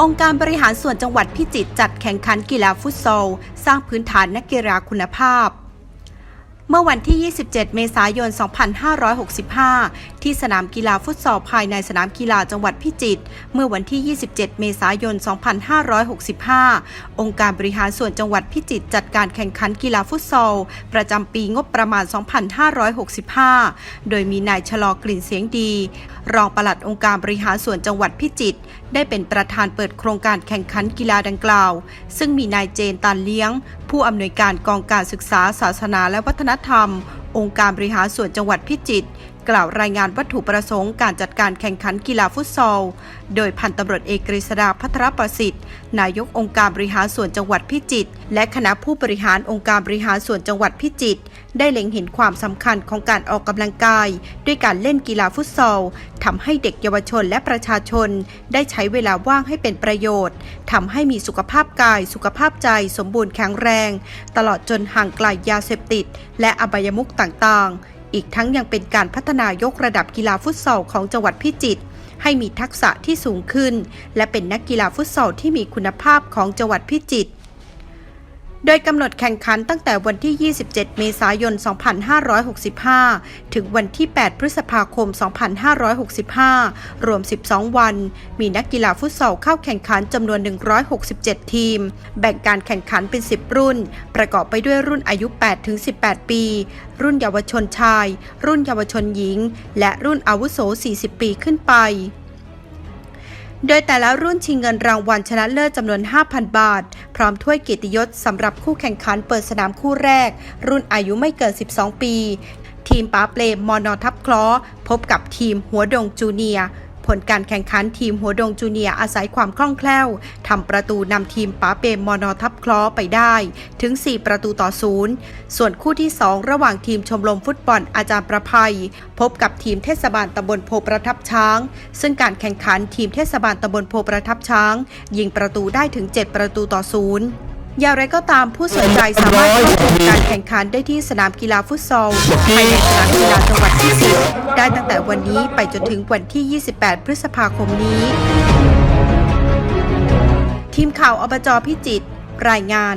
องค์การบริหารส่วนจังหวัดพิจิตรจัดแข่งขันกีฬาฟุตซอล สร้างพื้นฐานนักกีฬาคุณภาพ เมื่อวันที่ 27 เมษายน 2565 ที่สนามกีฬาฟุตซอลภายในสนามกีฬาจังหวัดพิจิตร เมื่อวันที่ 27 เมษายน 2565 องค์การบริหารส่วนจังหวัดพิจิตรจัดการแข่งขันกีฬาฟุตซอล ประจำปีงบประมาณ 2565 โดยมีนายชะลอกลิ่นเสียงดี รองปลัดองค์การบริหารส่วนจังหวัดพิจิตร ได้เป็นประธานเปิดโครงการแข่งขันกีฬาดังกล่าว ซึ่งมีนายเจนตันเลี้ยง ผู้อำนวยการกองการศึกษาศาสนาและวัฒนธรรม องค์การบริหารส่วนจังหวัดพิจิตร กล่าวรายงานวัตถุประสงค์การจัดการแข่งขันกีฬาฟุตซอล โดยพันตำรวจเอกกฤษดาพัทรประสิทธิ์ นายกองค์การบริหารส่วนจังหวัดพิจิตร และคณะผู้บริหารองค์การบริหารส่วนจังหวัดพิจิตร ได้เล็งเห็นความสำคัญของการออกกำลังกาย ด้วยการเล่นกีฬาฟุตซอลทำให้เด็กเยาวชนและประชาชน ได้ใช้เวลาว่างให้เป็นประโยชน์ทำให้มีสุขภาพกาย สุขภาพใจ สมบูรณ์แข็งแรง ตลอดจนห่างไกลยาเสพติด และอบายมุขต่างๆ อีกทั้งยังเป็นการพัฒนายกระดับกีฬาฟุตซอลของจังหวัดพิจิตรให้มีทักษะที่สูงขึ้น และเป็นนักกีฬาฟุตซอลที่มีคุณภาพของจังหวัดพิจิตร โดยกำหนดแข่งขันตั้งแต่วันที่ 27 เมษายน 2565 ถึงวันที่ 8 พฤษภาคม 2565 รวม 12 วัน มีนักกีฬาฟุตซอลเข้าแข่งขันจำนวน 167 ทีม แบ่งการแข่งขันเป็น 10 รุ่น ประกอบไปด้วยรุ่นอายุ8-18 ปี รุ่นเยาวชนชาย รุ่นเยาวชนหญิง และรุ่นอาวุโส 40 ปีขึ้นไป โดยแต่ละรุ่นชิงเงินรางวัลชนะเลิศจำนวน 5,000 บาท พร้อมถ้วยเกียรติยศสำหรับคู่แข่งขันเปิดสนามคู่แรก รุ่นอายุไม่เกิน 12 ปี ทีมป้าเปลมมอนอทับคลอพบกับทีมหัวดงจูเนียร์ ผลการแข่งขันทีมหัวดงจูเนียอาศัยความคล่องแคล่วทำประตูนำทีมป้าเปมมอนอทับคลอไปได้ถึง 4 ประตูต่อศูนย์ส่วนคู่ที่ 2 ระหว่างทีมชมรมฟุตบอลอาจารย์ประภัย พบกับทีมเทศบาลตำบลโพประทับช้าง ซึ่งการแข่งขันทีมเทศบาลตำบลโพประทับช้าง ยิงประตูได้ถึง 7 ประตูต่อศูนย์อย่างไรก็ตามผู้สนใจสามารถเข้าชมการแข่งขันได้ที่สนามกีฬาฟุตซอลภายในสนามกีฬาจังหวัดพิจิตร ได้ตั้งแต่วันนี้ไปจนถึงวันที่ 28 พฤษภาคมนี้ ทีมข่าวอบจพิจิตรรายงาน